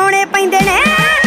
ਸੋਹਣੇ ਪੈਂਦੇ ਨੇ।